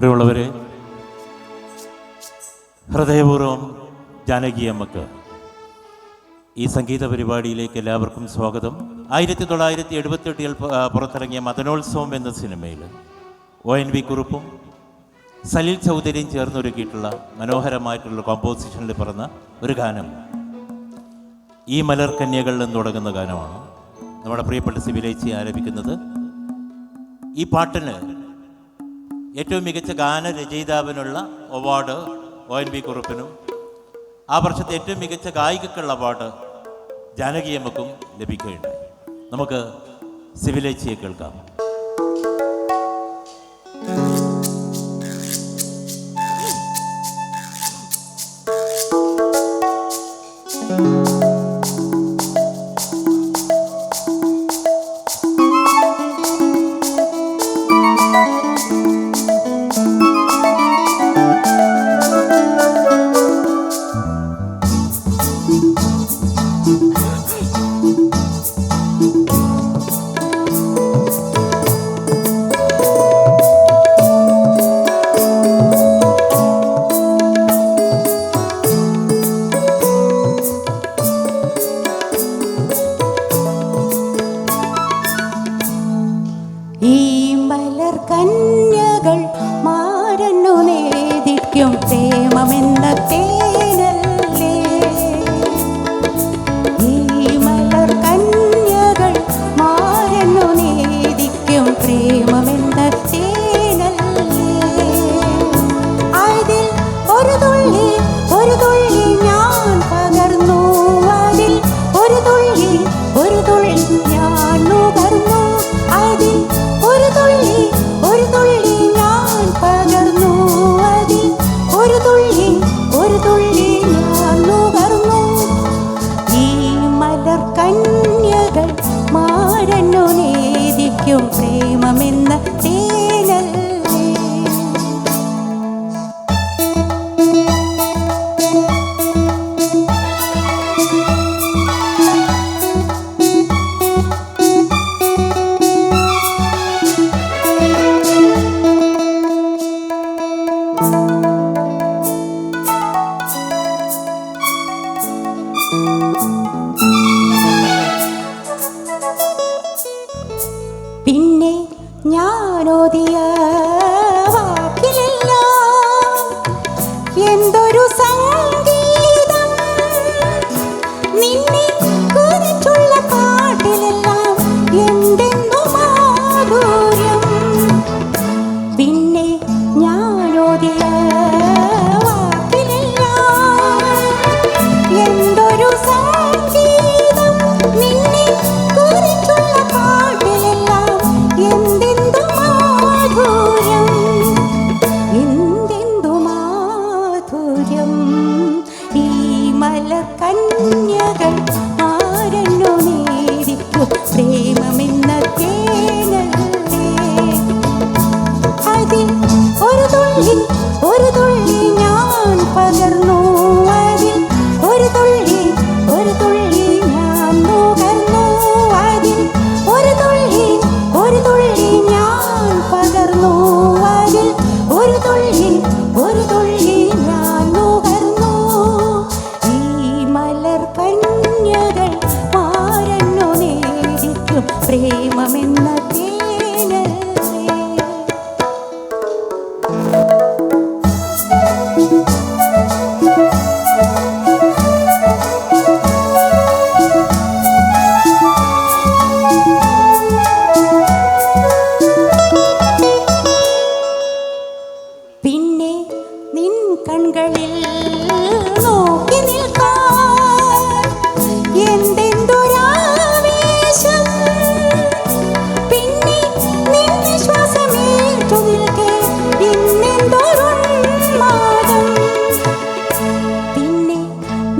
പ്രിയമുള്ളവരെ ഹൃദയപൂർവം ജാനകി അമ്മയ്ക്ക് ഈ സംഗീത പരിപാടിയിലേക്ക് എല്ലാവർക്കും സ്വാഗതം. ആയിരത്തി തൊള്ളായിരത്തി എഴുപത്തെട്ടിൽ പുറത്തിറങ്ങിയ മദനോത്സവം എന്ന സിനിമയിൽ ഒ എൻ വി കുറുപ്പും സലീൽ ചൗധരിയും ചേർന്നൊരുക്കിയിട്ടുള്ള മനോഹരമായിട്ടുള്ള കോമ്പോസിഷനിൽ പറഞ്ഞ ഒരു ഗാനം ഈ മലർ കന്യകളിൽ നിന്ന് തുടങ്ങുന്ന ഗാനമാണ്. നമ്മുടെ പ്രിയപ്പെട്ട സിവിലേച്ചി ആലപിക്കുന്നത്. ഈ പാട്ടിന് ഏറ്റവും മികച്ച ഗാനരചയിതാവിനുള്ള അവാർഡ് ഒ എൻ ബി കുറുപ്പിനും ആ വർഷത്തെ ഏറ്റവും മികച്ച ഗായികക്കുള്ള അവാർഡ് ജാനകിയമ്മക്കും ലഭിക്കുകയുണ്ടായി. നമുക്ക് സിവിലേച്ചിയെ കേൾക്കാം. മലർ കന്യകൾ മാരന്നു നേദിക്കും പ്രേമമെന്ന തേനല്ലേ നേദിക്കും പ്രേമമെന്ന കന്യകൾ ആരന്നു നേരിക്കു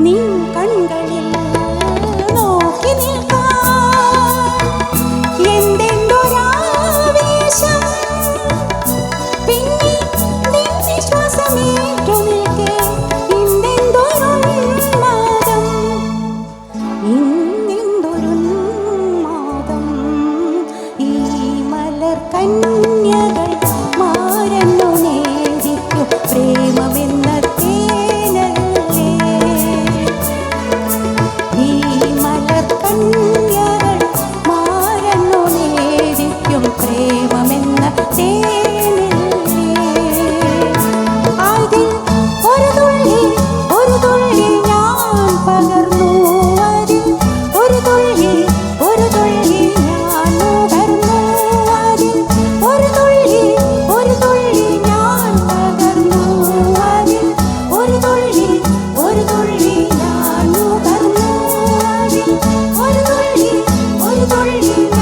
നിൻ കൺകളിൽ നോക്കി നിൽക്കാൻ. എന്തെന്തൊരാവേശം പിന്നെ നിൻ വിശ്വാസമേറ്റു നിൽക്കെ ഇന്നെന്തൊരുന്മാദം ഇന്നെന്തൊരുന്മാദം ഈ മലർ Bye.